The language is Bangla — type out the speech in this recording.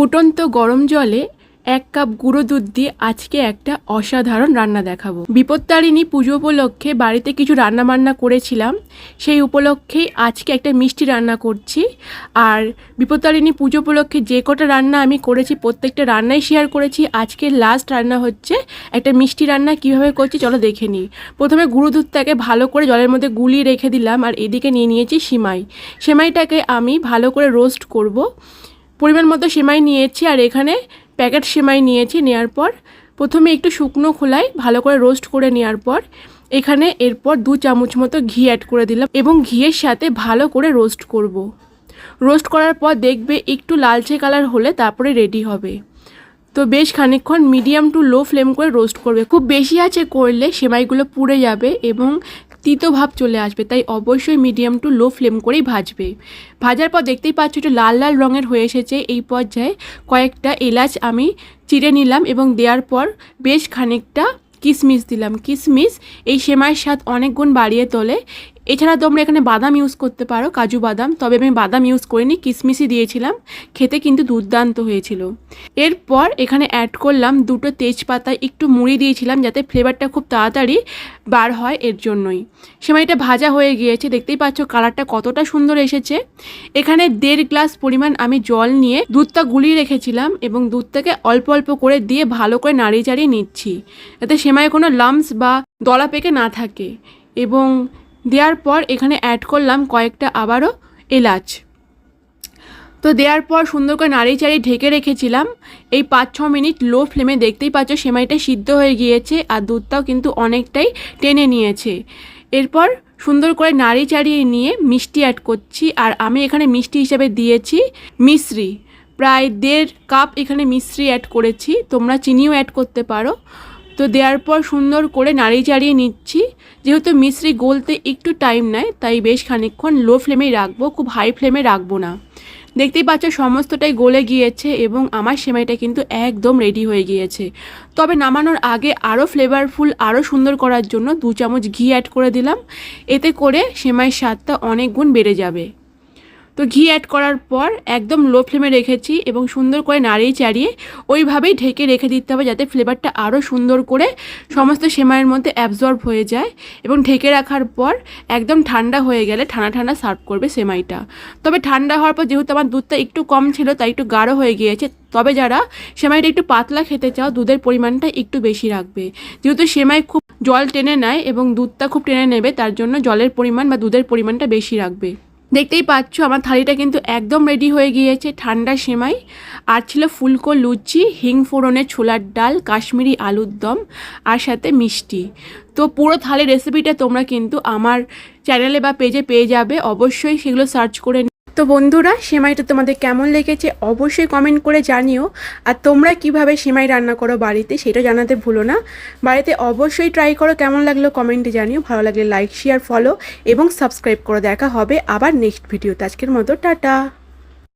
ফুটন্ত গরম জলে এক কাপ গুঁড়ো দুধ দিয়ে আজকে একটা অসাধারণ রান্না দেখাবো। বিপত্তারিণী পুজো উপলক্ষে বাড়িতে কিছু রান্না বান্না করেছিলাম। সেই উপলক্ষেই আজকে একটা মিষ্টি রান্না করছি। আর বিপত্তারিণী পুজো উপলক্ষে যে কটা রান্না আমি করেছি, প্রত্যেকটা রান্নাই শেয়ার করেছি। আজকে লাস্ট রান্না হচ্ছে একটা মিষ্টি রান্না। কীভাবে করছি চলো দেখে নিই। প্রথমে গুঁড়ো দুধটাকে ভালো করে জলের মধ্যে গুলিয়ে রেখে দিলাম। আর এদিকে নিয়ে নিয়েছি সিমাই। সেমাইটাকে আমি ভালো করে রোস্ট করব। পরিমাণ মতো সেমাই নিয়েছি আর এখানে প্যাকেট সেমাই নিয়েছি নেওয়ার পর প্রথমে একটু শুকনো খোলায় ভালো করে রোস্ট করে নেওয়ার পর এখানে এরপর দু চামচ মতো ঘি অ্যাড করে দিলাম এবং ঘিয়ের সাথে ভালো করে রোস্ট করব। রোস্ট করার পর দেখবে একটু লালচে কালার হলে তারপরে রেডি হবে তো বেশ খানিকক্ষণ মিডিয়াম টু লো ফ্লেম করে রোস্ট করবে খুব বেশি আছে করলে সেমাইগুলো পুড়ে যাবে এবং তিতো ভাব চলে আসবে, তাই অবশ্যই মিডিয়াম টু লো ফ্লেম করেই ভাজবে। ভাজার পর দেখতেই পাচ্ছ একটু লাল লাল রঙের হয়ে এসেছে। এই পর্যায়ে কয়েকটা এলাচ আমি চিড়ে নিলাম এবং দেওয়ার পর বেশ খানিকটা কিশমিশ দিলাম। কিশমিশ এই সেমাইয়ের স্বাদ অনেক গুণ বাড়িয়ে তোলে। এছাড়া তোমরা এখানে বাদাম ইউজ করতে পারো, কাজু বাদাম। তবে আমি বাদাম ইউজ করিনি কিশমিশই দিয়েছিলাম। খেতে কিন্তু দুর্দান্ত হয়েছিল। এরপর এখানে অ্যাড করলাম দুটো তেজপাতা, একটু মুড়ি দিয়েছিলাম যাতে ফ্লেভারটা খুব তাড়াতাড়ি বার হয় এর জন্যই। সেমাইটা ভাজা হয়ে গিয়েছে, দেখতেই পাচ্ছ কালারটা কতটা সুন্দর এসেছে। এখানে দেড় গ্লাস পরিমাণ আমি জল নিয়ে দুধটা গুলিয়ে রেখেছিলাম এবং দুধটাকে অল্প অল্প করে দিয়ে ভালো করে নাড়িয়ে চাড়িয়ে নিচ্ছি। যাতে সেমাইয়ে কোনো লামস বা দলা পেকে না থাকে। এবং দেওয়ার পর এখানে অ্যাড করলাম কয়েকটা আবারও এলাচ। তো দেওয়ার পর সুন্দর করে নাড়ি চাড়িয়ে ঢেকে রেখেছিলাম। এই পাঁচ ছ মিনিট লো ফ্লেমে দেখতেই পাচ্ছ সেমাইটা সিদ্ধ হয়ে গিয়েছে আর দুধটাও কিন্তু অনেকটাই টেনে নিয়েছে। এরপর সুন্দর করে নাড়ি চাড়িয়ে নিয়ে মিষ্টি অ্যাড করছি আর আমি এখানে মিষ্টি হিসেবে দিয়েছি মিশ্রি। প্রায় দেড় কাপ এখানে মিশ্রি অ্যাড করেছি। তোমরা চিনিও অ্যাড করতে পারো। তো দেওয়ার পর সুন্দর করে নাড়িয়ে চাড়িয়ে নিচ্ছি। যেহেতু মিশ্রি গলতে একটু টাইম নেয়, তাই বেশ খানিকক্ষণ লো ফ্লেমেই রাখব, খুব হাই ফ্লেমে রাখব না। দেখতেই পাচ্ছ সমস্তটাই গলে গিয়েছে এবং আমার সেমাইটা কিন্তু একদম রেডি হয়ে গিয়েছে। তবে নামানোর আগে আরও ফ্লেভারফুল আরও সুন্দর করার জন্য দু চামচ ঘি অ্যাড করে দিলাম। এতে করে সেমাইয়ের স্বাদটা অনেক গুণ বেড়ে যাবে। তো ঘি অ্যাড করার পর একদম লো ফ্লেমে রেখেছি এবং সুন্দর করে নাড়িয়ে চাড়িয়ে ওইভাবেই ঢেকে রেখে দিতে হবে যাতে ফ্লেভারটা আরও সুন্দর করে সমস্ত সেমাইয়ের মধ্যে অ্যাবজর্ব হয়ে যায় এবং ঢেকে রাখার পর একদম ঠান্ডা হয়ে গেলে ঠান্ডা ঠান্ডা সার্ভ করবে সেমাইটা। তবে ঠান্ডা হওয়ার পর যেহেতু আমার দুধটা একটু কম ছিল, তাই একটু গাঢ় হয়ে গিয়েছে, তবে যারা সেমাইটা একটু পাতলা খেতে চাও, দুধের পরিমাণটা একটু বেশি রাখবে। যেহেতু সেমাই খুব জল টেনে নেয় এবং দুধটা খুব টেনে নেবে, তার জন্য জলের পরিমাণ বা দুধের পরিমাণটা বেশি রাখবে। দেখতেই পাচ্ছ, আমার থালিটা কিন্তু একদম রেডি হয়ে গিয়েছে, ঠান্ডা সেমাই। আর ছিল ফুলকো লুচি, হিং ফোড়নের ছোলার ডাল, কাশ্মীরি আলুর দম, আর সাথে মিষ্টি। তো পুরো থালি রেসিপিটা তোমরা কিন্তু আমার চ্যানেলে বা পেজে পেয়ে যাবে। অবশ্যই সেগুলো সার্চ করে তো বন্ধুরা, সেমাইটা তোমাদের কেমন লেগেছে অবশ্যই কমেন্ট করে জানিও। আর তোমরা কীভাবে সেমাই রান্না করো বাড়িতে সেটা জানাতে ভুলো না। বাড়িতে অবশ্যই ট্রাই করো, কেমন লাগল কমেন্টে জানিও। ভালো লাগলে লাইক শেয়ার ফলো এবং সাবস্ক্রাইব করে দেখা হবে আবার নেক্সট ভিডিওতে আজকের মতো, টাটা।